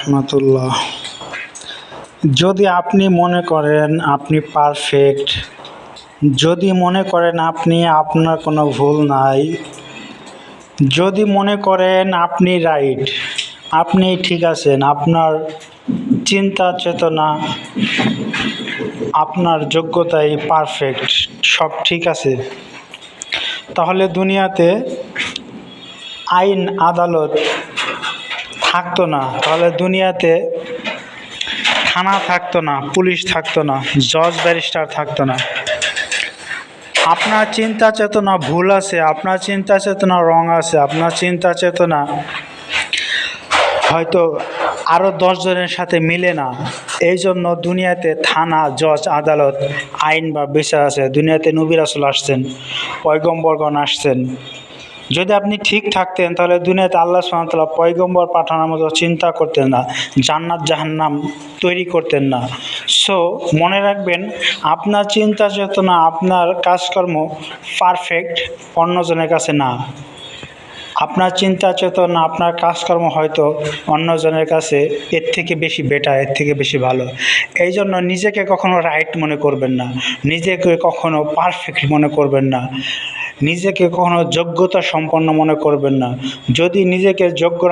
রহমতুল্লাহ। যদি আপনি মনে করেন আপনি পারফেক্ট যদি মনে করেন আপনি আপনার কোনো ভুল নাই, যদি মনে করেন আপনি রাইট আপনি ঠিক আছেন, আপনার চিন্তা চেতনা, আপনার যোগ্যতাই পারফেক্ট সব ঠিক আছে, তাহলে দুনিয়াতে আইন, আদালত থাকতো না। তাহলে দুনিয়াতে থানা থাকতো না, পুলিশ থাকতো না, জজ ব্যারিস্টার থাকতো না। আপনার চিন্তা চেতনা ভুল আছে, আপনার চিন্তা চেতনা রং আছে, আপনার চিন্তা চেতনা হয়তো আরও দশজনের সাথে মিলে না। এই জন্য দুনিয়াতে থানা, জজ, আদালত, আইন বা বিচার আছে। দুনিয়াতে নবীর আসল আসছেন, পয়গম্বরগণ আসছেন। যদি আপনি ঠিক থাকতেন, তাহলে দুনিয়াতে আল্লাহ সালামতাল্লাহ পয়গম্বর পাঠানোর মতো চিন্তা করতেন না, জান্নাত জাহান্নাম তৈরি করতেন না। সো মনে রাখবেন, আপনার চিন্তা চেতনা, আপনার কাজকর্ম পারফেক্ট অন্যজনের কাছে না। আপনার চিন্তা চেতনা, আপনার কাজকর্ম হয়তো অন্যজনের কাছে এর থেকে বেশি বেটার এর থেকে বেশি ভালো। এই জন্য নিজেকে কখনো রাইট মনে করবেন না, নিজেকে কখনো পারফেক্ট মনে করবেন না। নিজেকে কখনো যোগ্যতা সম্পন্ন মনে করবেন না। যদি নিজেকে যোগ্য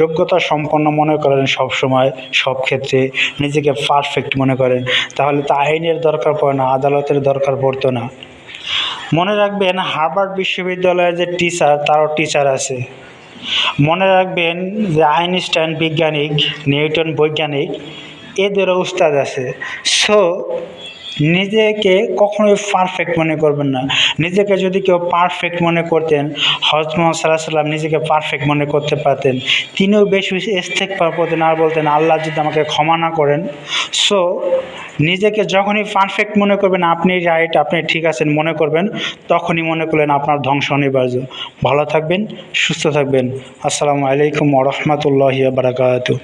যোগ্যতা সম্পন্ন মনে করেন সব সময় সব ক্ষেত্রে নিজেকে পারফেক্ট মনে করেন, তাহলে তো আইনের দরকার পড়ে না, আদালতের দরকার পড়তো না। মনে রাখবেন হার্ভার্ড বিশ্ববিদ্যালয়ের যে টিচার তারও টিচার আছে। মনে রাখবেন যে আইনস্টাইন বিজ্ঞানিক, নিউটন বৈজ্ঞানিক, এদেরও উস্তাদ আছে। সো নিজেকে কখনোই পারফেক্ট মনে করবেন না। নিজেকে যদি কেউ পারফেক্ট মনে করতেন হজরত মোহাম্মদ সাল্লাহ সাল্লাম নিজেকে পারফেক্ট মনে করতে পারতেন। তিনিও বেশ বেশি ইস্তেক করতেন আর বলতেন, আল্লাহ যদি আমাকে ক্ষমা না করেন। সো নিজেকে যখনই পারফেক্ট মনে করবেন, আপনি রাইট আপনি ঠিক আছেন মনে করবেন, তখনই মনে করলেন আপনার ধ্বংস অনিবার্য। ভালো থাকবেন, সুস্থ থাকবেন। আসসালামু আলাইকুম ওরহমতুল্লাহি বারাকাতু